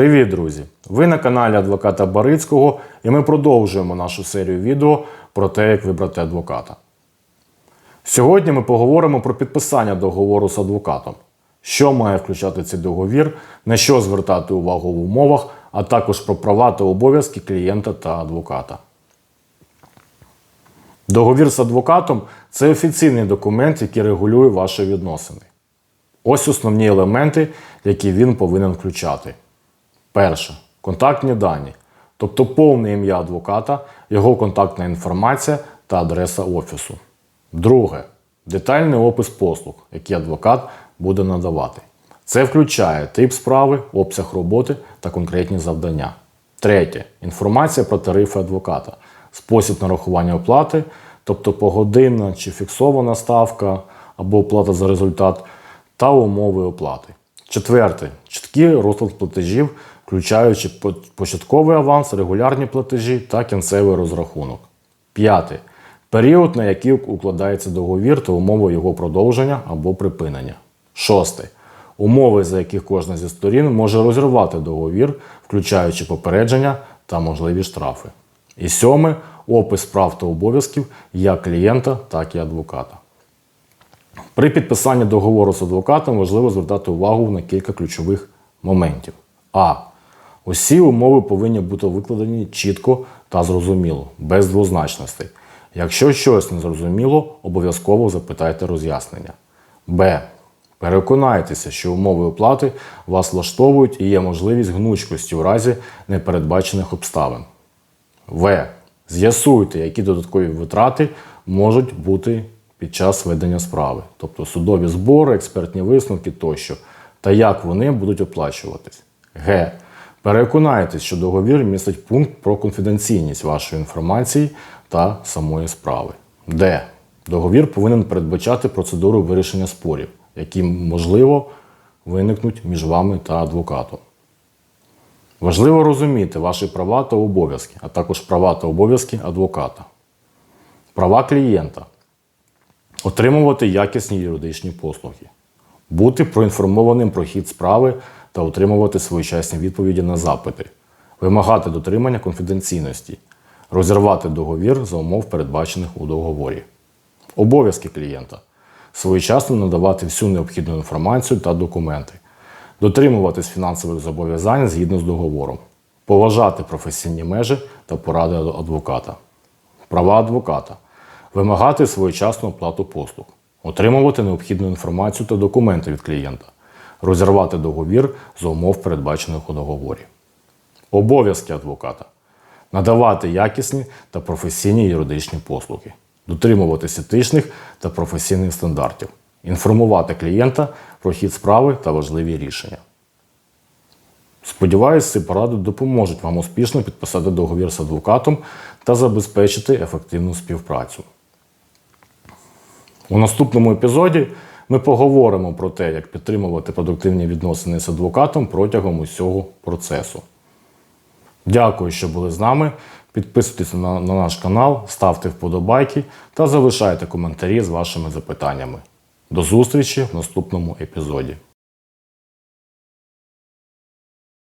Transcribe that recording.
Привіт, друзі! Ви на каналі адвоката Барицького і ми продовжуємо нашу серію відео про те, як вибрати адвоката. Сьогодні ми поговоримо про підписання договору з адвокатом, що має включати цей договір, на що звертати увагу в умовах, а також про права та обов'язки клієнта та адвоката. Договір з адвокатом це офіційний документ, який регулює ваші відносини. Ось основні елементи, які він повинен включати. Перше контактні дані, тобто повне ім'я адвоката, його контактна інформація та адреса офісу. Друге детальний опис послуг, які адвокат буде надавати. Це включає тип справи, обсяг роботи та конкретні завдання. Третє інформація про тарифи адвоката, спосіб нарахування оплати, тобто погодинна чи фіксована ставка або оплата за результат, та умови оплати. Четверте чіткий розклад платежів, включаючи початковий аванс, регулярні платежі та кінцевий розрахунок. П'яте період, на який укладається договір та умови його продовження або припинення. Шосте умови, за яких кожна зі сторін може розірвати договір, включаючи попередження та можливі штрафи. І сьоме опис прав та обов'язків як клієнта, так і адвоката. При підписанні договору з адвокатом важливо звертати увагу на кілька ключових моментів. А. Усі умови повинні бути викладені чітко та зрозуміло, без двозначностей. Якщо щось не зрозуміло, обов'язково запитайте роз'яснення. Б. Переконайтеся, що умови оплати вас влаштовують і є можливість гнучкості у разі непередбачених обставин. В. З'ясуйте, які додаткові витрати можуть бути під час ведення справи, тобто судові збори, експертні висновки тощо, та як вони будуть оплачуватись. Г. Переконайтесь, що договір містить пункт про конфіденційність вашої інформації та самої справи. Д. Договір повинен передбачати процедуру вирішення спорів, які можливо виникнуть між вами та адвокатом. Важливо розуміти ваші права та обов'язки, а також права та обов'язки адвоката. Права клієнта отримувати якісні юридичні послуги, бути проінформованим про хід справи та отримувати своєчасні відповіді на запити, вимагати дотримання конфіденційності, розірвати договір за умов, передбачених у договорі. Обов'язки клієнта. Своєчасно надавати всю необхідну інформацію та документи, дотримуватись фінансових зобов'язань згідно з договором, поважати професійні межі та поради адвоката. Права адвоката. Вимагати своєчасну оплату послуг, отримувати необхідну інформацію та документи від клієнта, розірвати договір за умов, передбачених у договорі. Обов'язки адвоката надавати якісні та професійні юридичні послуги, дотримуватись етичних та професійних стандартів, інформувати клієнта про хід справи та важливі рішення. Сподіваюсь, ці поради допоможуть вам успішно підписати договір з адвокатом та забезпечити ефективну співпрацю. У наступному епізоді ми поговоримо про те, як підтримувати продуктивні відносини з адвокатом протягом усього процесу. Дякую, що були з нами. Підписуйтесь на, на наш канал, ставте вподобайки та залишайте коментарі з вашими запитаннями. До зустрічі в наступному епізоді.